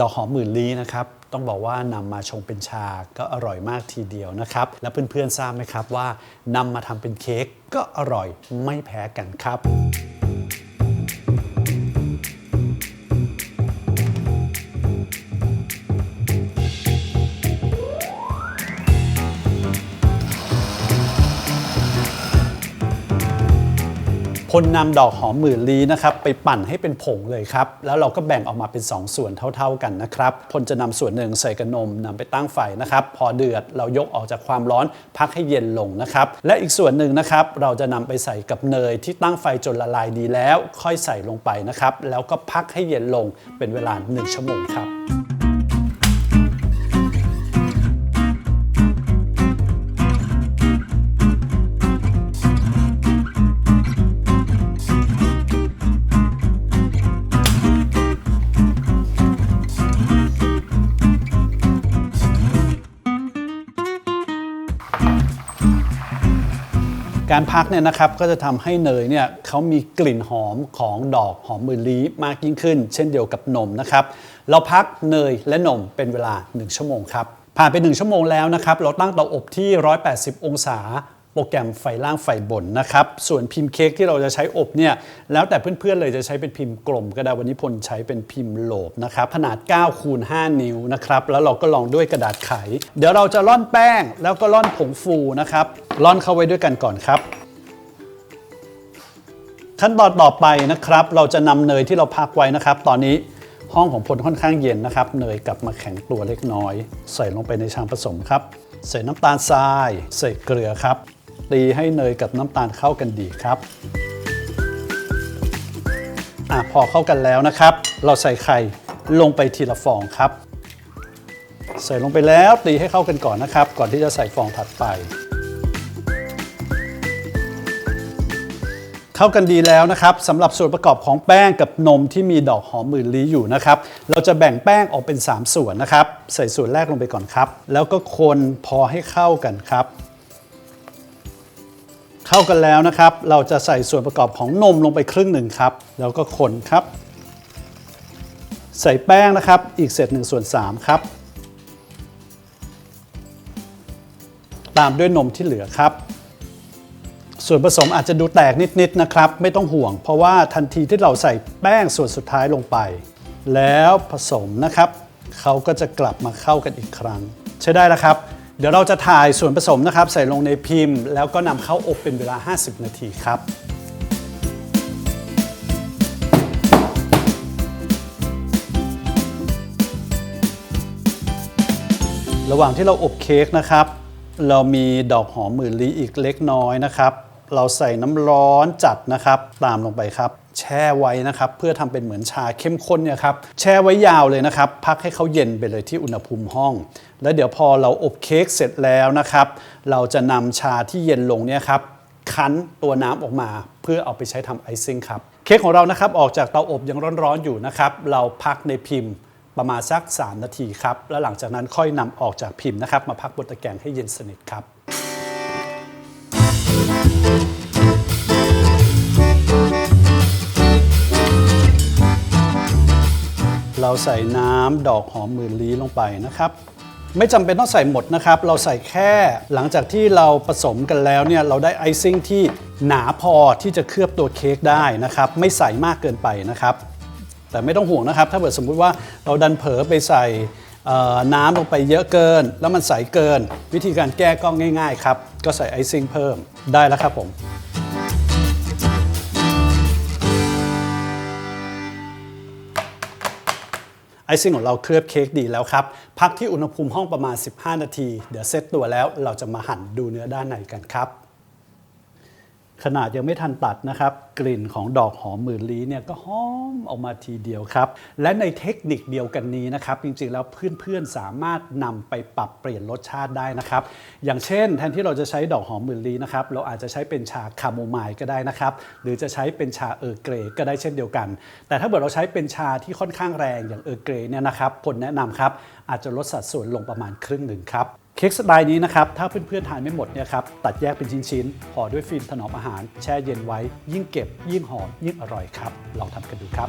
ดอกหอมหมื่นลี้นะครับต้องบอกว่านำมาชงเป็นชาก็อร่อยมากทีเดียวนะครับ และเพื่อนๆทราบไหมครับว่านำมาทำเป็นเค้กก็อร่อยไม่แพ้กันครับ พลนำดอกหอมหมื่นลีนะครับไปปั่นให้เป็นผงเลยครับ แล้วเราก็แบ่งออกมาเป็น 2 ส่วนเท่า ๆกันนะครับพลจะนำส่วนหนึ่งใส่กระนมนำไปตั้งไฟนะครับ พอเดือดเรายกออกจากความร้อนพักให้เย็นลงนะครับ และอีกส่วนหนึ่งนะครับเราจะนำไปใส่กับเนยที่ตั้งไฟจนละลายดีแล้ว ค่อยใส่ลงไปนะครับ แล้วก็พักให้เย็นลงเป็นเวลา 1 ชั่วโมงครับ การพักเนี่ยนะครับก็จะทำให้เนยเนี่ยเขามีกลิ่นหอมของดอกหอมมือลี้มากยิ่งขึ้น เช่นเดียวกับนมนะครับ เราพักเนยและนมเป็นเวลา 1 ชั่วโมงครับ ผ่านไป 1 ชั่วโมงแล้วนะครับ เราตั้งเตาอบที่ 180 องศา โปรแกรมไฟล่างไฟบนนะครับ ส่วนพิมพ์เค้กที่เราจะใช้อบเนี่ยแล้วแต่เพื่อนๆเลยจะใช้เป็นพิมพ์กลมก็ได้วันนี้พลใช้เป็นพิมพ์โหลบนะครับขนาด9คูณ5นิ้วนะครับแล้วเราก็ลองด้วยกระดาษไข เดี๋ยวเราจะร่อนแป้งแล้วก็ร่อนผงฟูนะครับร่อนเข้าไว้ด้วยกันก่อนครับขั้นตอนต่อไปนะครับ เราจะนำเนยที่เราพักไว้นะครับ ตอนนี้ห้องของพลค่อนข้างเย็นนะครับ เนยกลับมาแข็งตัวเล็กน้อย ใส่ลงไปในชามผสมครับ ใส่น้ำตาลทราย ใส่เกลือครับ ตีให้เนยกับน้ำตาลเข้ากันดีครับอะพอเข้ากันแล้วนะครับ เราใส่ไข่ลงไปทีละฟองครับ ใส่ลงไปแล้วตีให้เข้ากันก่อนนะครับ ก่อนที่จะใส่ฟองถัดไป เข้ากันดีแล้วนะครับสำหรับส่วนประกอบของแป้งกับนมที่มีดอกหอมหมื่นลี้อยู่นะครับ เราจะแบ่งแป้งออกเป็น 3 ส่วนนะครับ ใส่ส่วนแรกลงไปก่อนครับ แล้วก็คนพอให้เข้ากันครับ เข้ากันแล้วนะครับ เราจะใส่ส่วนประกอบของนมลงไปครึ่งหนึ่งครับ แล้วก็คนครับ ใส่แป้งนะครับ อีกเศษ1ส่วน3ครับ ตามด้วยนมที่เหลือครับ ส่วนผสมอาจจะดูแตกนิดๆนะครับ ไม่ต้องห่วง เพราะว่าทันทีที่เราใส่แป้งส่วนสุดท้ายลงไป แล้วผสมนะครับ เขาก็จะกลับมาเข้ากันอีกครั้ง ใช้ได้แล้วครับ เดี๋ยวเราจะถ่ายส่วนผสมนะครับ ใส่ลงในพิมพ์ แล้วก็นำเข้าอบเป็นเวลา 50 นาทีครับระหว่างที่เราอบเค้กนะครับ เรามีดอกหอมหมื่นลี้อีกเล็กน้อยนะครับ เราใส่น้ำร้อนจัดนะครับ ตามลงไปครับ แช่ไว้นะครับเพื่อทำเป็นเหมือนชาเข้มข้นเนี่ยครับแช่ไว้ยาวเลยนะครับ พักให้เขาเย็นไปเลยที่อุณหภูมิห้อง แล้วเดี๋ยวพอเราอบเค้กเสร็จแล้วนะครับ เราจะนำชาที่เย็นลงเนี่ยครับคั้นตัวน้ำออกมา เพื่อเอาไปใช้ทำไอซิ่งครับเค้กของเรานะครับออกจากเตาอบยังร้อนๆอยู่นะครับ เราพักในพิมพ์ประมาณสัก 3 นาทีครับ แล้วหลังจากนั้นค่อยนำออกจากพิมพ์นะครับ มาพักบนตะแกรงให้เย็นสนิทครับ เราใส่น้ำดอกหอมหมื่นลี้ลงไปนะครับ ไม่จำเป็นต้องใส่หมดนะครับ เราใส่แค่หลังจากที่เราผสมกันแล้วเนี่ยเราได้ไอซิ่งที่หนาพอที่จะเคลือบตัวเค้กได้นะครับ ไม่ใส่มากเกินไปนะครับ แต่ไม่ต้องห่วงนะครับ ถ้าเกิดสมมุติว่าเราดันเผลอไปใส่น้ำลงไปเยอะเกิน แล้วมันใสเกิน วิธีการแก้ก็ง่าย ๆ ครับ ก็ใส่ไอซิ่งเพิ่มได้แล้วครับผม ไอซิ่งของเราเคลือบเค้กดีแล้วครับ พักที่อุณหภูมิห้องประมาณ 15 นาที เดี๋ยวเซตตัวแล้วเราจะมาหั่นดูเนื้อด้านในกันครับ ขนาดยังไม่ทันตัดนะครับ กลิ่นของดอกหอมหมื่นลี้เนี่ยก็หอมออกมาทีเดียวครับ และในเทคนิคเดียวกันนี้นะครับ จริงๆแล้วเพื่อนๆสามารถนำไปปรับเปลี่ยนรสชาติได้นะครับ อย่างเช่น แทนที่เราจะใช้ดอกหอมหมื่นลี้นะครับ เราอาจจะใช้เป็นชาคาโมไมล์ก็ได้นะครับ หรือจะใช้เป็นชาเออร์เกรก็ได้เช่นเดียวกัน แต่ถ้าเกิดเราใช้เป็นชาที่ค่อนข้างแรงอย่างเออร์เกรเนี่ยนะครับผลแนะนำครับอาจจะลดสัดส่วนลงประมาณครึ่งหนึ่งครับ เค้กสไตล์นี้นะครับ ถ้าเพื่อนๆทานไม่หมดเนี่ยครับ ตัดแยกเป็นชิ้นๆห่อด้วยฟิล์มถนอมอาหาร แช่เย็นไว้ ยิ่งเก็บ ยิ่งหอมยิ่งอร่อยครับ ลองทำกันดูครับ